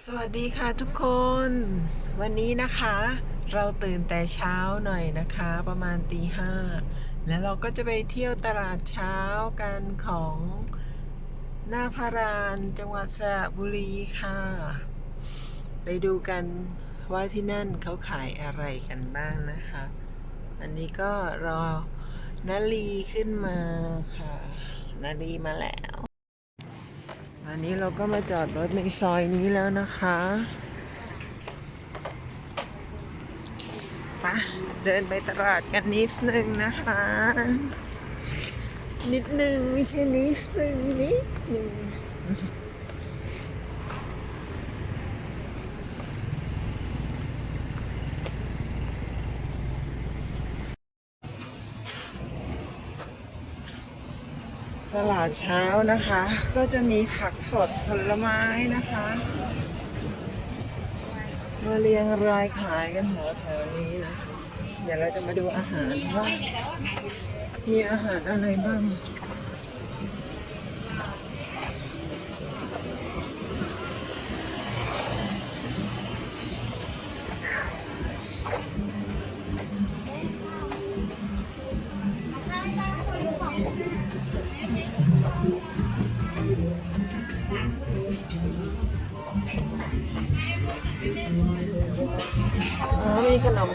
สวัสดีค่ะทุกคน วันนี้นะคะ เราตื่นแต่เช้าหน่อยนะคะ ประมาณตีห้าแล้วเราก็จะไปเที่ยวตลาดเช้ากันของหน้าพารานจังหวัดสระบุรีค่ะ ไปดูกันว่าที่นั่นเขาขายอะไรกันบ้างนะคะ อันนี้ก็รอนาลีขึ้นมาค่ะนาลีมาแล้ว อันนี้เราก็มาจอดรถในซอยนี้แล้วนะคะปะเดินไปตลาดกันนิดนึงนะคะ นิดนึงไม่ใช่นิดนึงนิดนึง ตลาดเช้านะคะ ก็จะมีผักสดผลไม้นะคะมาเรียงรายขายกันแถวแถวๆนี้นะ เดี๋ยวเราจะมาดูอาหารว่ามีอาหารอะไรบ้าง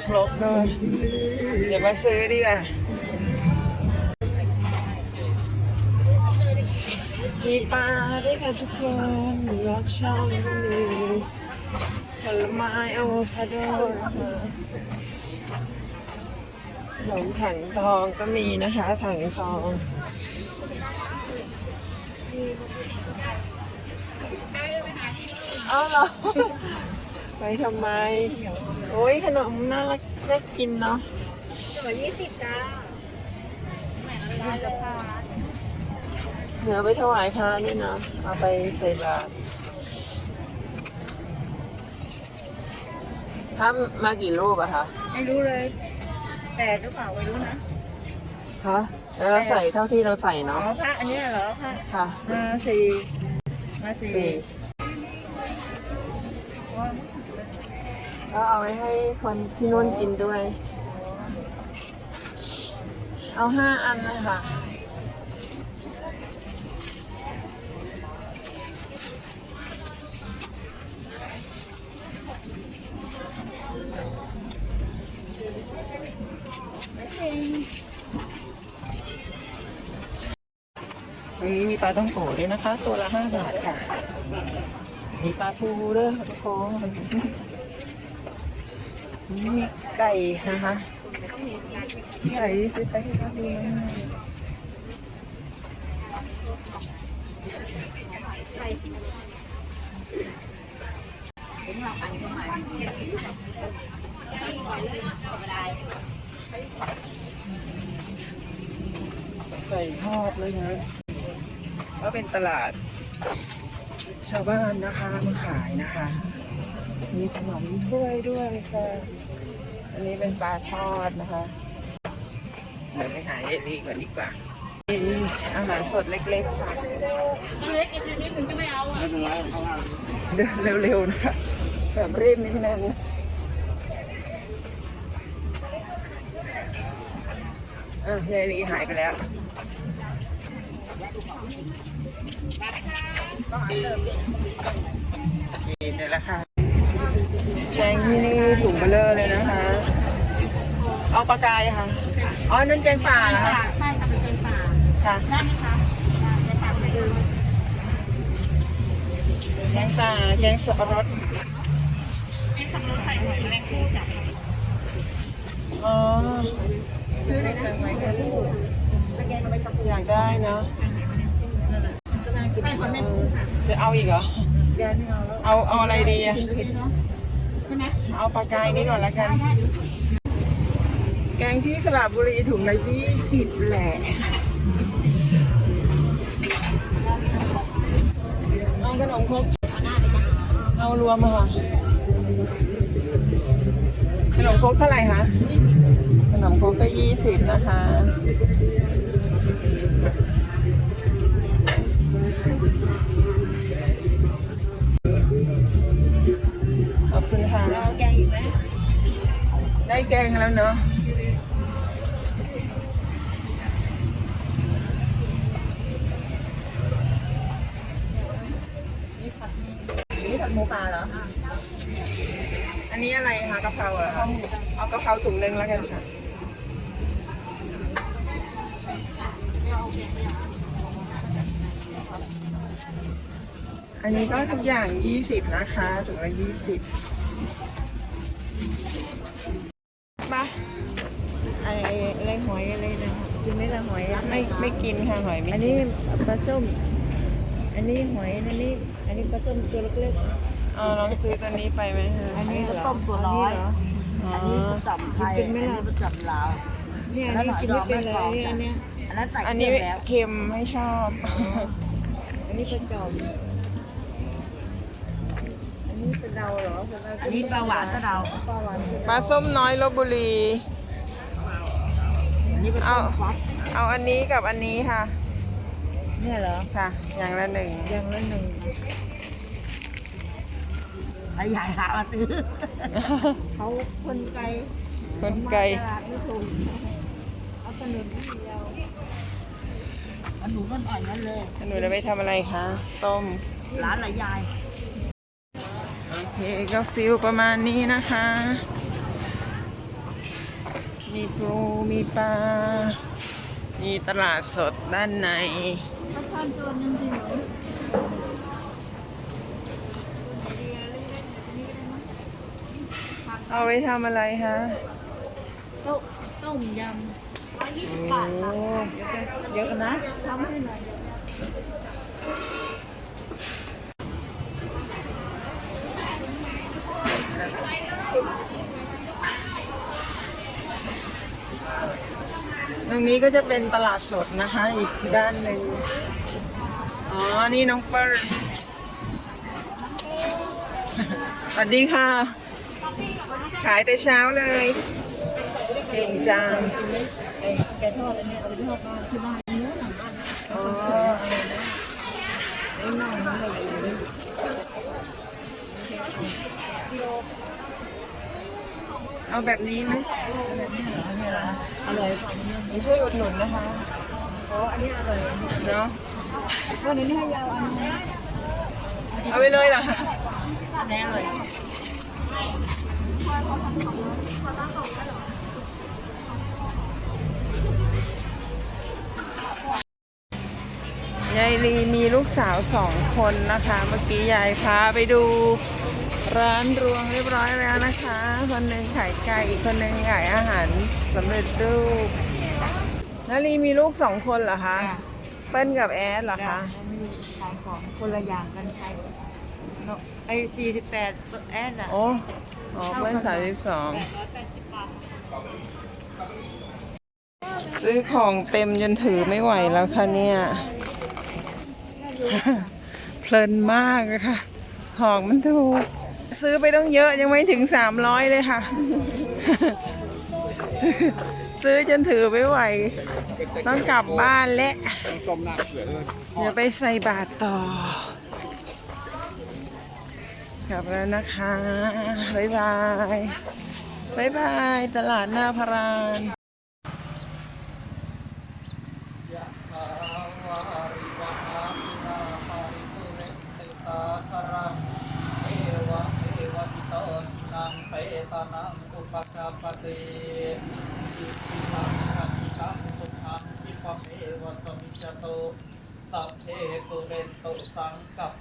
ครกด้วยเดี๋ยวมาซื้อดีกว่ามีปลาด้วยค่ะทุกคนมีลอดช่องก็มีผลไม้อะโวคาโดนะคะขนมถังทองก็มีนะคะ ถังทองเอาเหรอ ไปทำไม โอ้ยขนมน่ารักน่ากินเนาะตัวยี่สิบจ้าแหม่ร้อยละค่ะเหนือไปถวายพระนี่เนาะเอาไปใส่บาตรพระมากี่รูปอะคะไม่รู้เลย แต่หรือเปล่าไม่รู้นะคะแล้วเราใส่เท่าที่เราใส่อ๋อเนาะพระอันเนี้ยเหรอพระค่ะ มาสี่มาสี่ สี่ ก็เอาไว้ให้คนที่นู่นกินด้วย เอาห้าอันนะคะนี่มีปลาต้องโกด้วยนะคะ ตัวละห้าบาทค่ะ มีปลาทูด้วยค่ะทุกคน นี่มีไก่นะคะไก่ซื้อไปให้เขาดูนะไก่ทอดเลยนะก็เป็นตลาด ชาวบ้านนะคะมาขายนะคะ มีขนมถ้วยด้วยค่ะ อันนี้เป็นปลาทอดนะคะ เดี๋ยวไปหาเอลี่ก่อนดีกว่ามีอาหารสดเล็กๆค่ะเล็กอีกชนิดหนึ่งก็ไม่เอาอะเดินเร็วๆนะคะแบบรีบนิดนึงอะเอลี่หายไปแล้วนี่นี่แหละค่ะ แกงที่นี่ถุงเบลเลอร์เลยนะคะ เอาปลากายค่ะ อ๋อ นั่นแกงป่าเหรอคะใช่ค่ะเป็นเป็นป่าค่ะ ได้ไหมคะได้ในป่าไปดูแกงป่าแกงสับปะรดเป็นสับปะรดใส่หอยแมลงภู่จ้ะอ๋อซื้อได้นะหอยแมลงภู่ตะแกรงเอาไปกับอยากได้เนาะใส่หอยแมลงภู่ค่ะจะเอาอีกเหรอเดี๋ยวไม่เอาแล้วเอาเอาอะไรดีอะกิน เอาปลากายนี่ก่อนละกัน แกงที่สระบุรีถุงละยี่สิบแหละเอาขนมครกเอารวมมาค่ะ ขนมครกเท่าไหร่คะ ขนมครกก็ยี่สิบนะคะ แกงแล้วเนาะนี่ผัดหมูปลาเหรอ อันนี้อะไรคะกะเพราเหรอเอากะเพราถุงหนึ่งแล้วกันค่ะ อันนี้ก็ทุกอย่าง 20 นะคะถุงละ20 อยไม่อันนี้ปลาส้ม อันนี้หอย อันนี้ อันนี้ปลาส้มตัวเล็กเอาลองซื้อตัวนี้ไปไหมคะๆ อันนี้ต้มตัวน้อย อ๋ออันนี้ประจำไทยอันนี้ประจำลาว เนี่ยอันนี้กินไม่เป็นเลยอันเนี้ยอันนั้นใส่อันเครื่นี้องแล้ว เค็มไม่ชอบ อันนี้ประจอม อันนี้เป็นเดาเหรออันนี้ปลาหวานก็เดา ปลาหวานปลาส้มน้อยลบบุรี อันนี้เป็นเอาต้มฟักเอาอันนี้กับอันนี้ค่ะ เนี่ยเหรอค่ะ อย่างละหนึ่งยังละหนึ่งไอ้ใหญ่หามาซื้อ เขาคนไกลคนไกลตลาดไม่ถูกเอาขนมที่เดียวขนมมันอ่อนนั่นเลยหนูจะไปทำอะไรคะ ต้ม ร้านหลายยาย โอเคก็ฟิลประมาณนี้นะคะ มีปูมีปลา มีตลาดสดด้านใน ข้าวทอนตัวนึงสิหนูเอาไว้ทำอะไรคะต้มต้มยำร้อยยี่สิบบาทค่ะเยอะนะทำให้หน่อย ตรงนี้ก็จะเป็นตลาดสดนะคะ อีกด้านหนึ่งอ๋อ นี่น้องเปิ้ลสวัสดีค่ะ ขายแต่เช้าเลยเก่งจังแกทอดอันนี้เอาไปทอดบ้านที่บ้านเนื้อหนังบ้านอ๋อไอ้น่องมันอะไรอยู่นี่ เอาแบบนี้ไหมอร่อยกว่านี้นี่ช่วยอุดหนุนนะคะเพราะอันนี้อร่อยเนาะวันนี้ให้ยาวอันนี้เอาไปเลยเหรอคะอันนี้อร่อยยายลีมีลูกสาวสองคนนะคะ เมื่อกี้ยายพาไปดู ร้านรวงเรียบร้อยแล้วนะคะ คนหนึ่งขายไก่อีกคนหนึ่งขายอาหารสำเร็จรูปนาลีมีลูกสองคนเหรอคะ เปิ้ลกับแอดเหรอคะมีขายของคนละอย่างกันใครเนาะไอ้สี่สิบแปดแอนอะโอ้อ๋อเปิ้ลสามสิบสองแปดร้อยแปดสิบบาทซื้อของเต็มจนถือไม่ไหวแล้วค่ะเนี่ย เพลินมากเลยค่ะ ของมันถูก ซื้อไปต้องเยอะยังไม่ถึงสามร้อยเลยค่ะ ซื้อจนถือไม่ไหว ต้องกลับบ้านและเดี๋ยวไปใส่บาตรต่อ กลับแล้วนะคะ บ๊ายบาย บ๊ายบาย ตลาดหน้าพาราน เปตานังอุปกาปติอิทิตังคันตังสุขังคิปะเมวะสมิจจโตสัพเพปุเรนตุสังกับ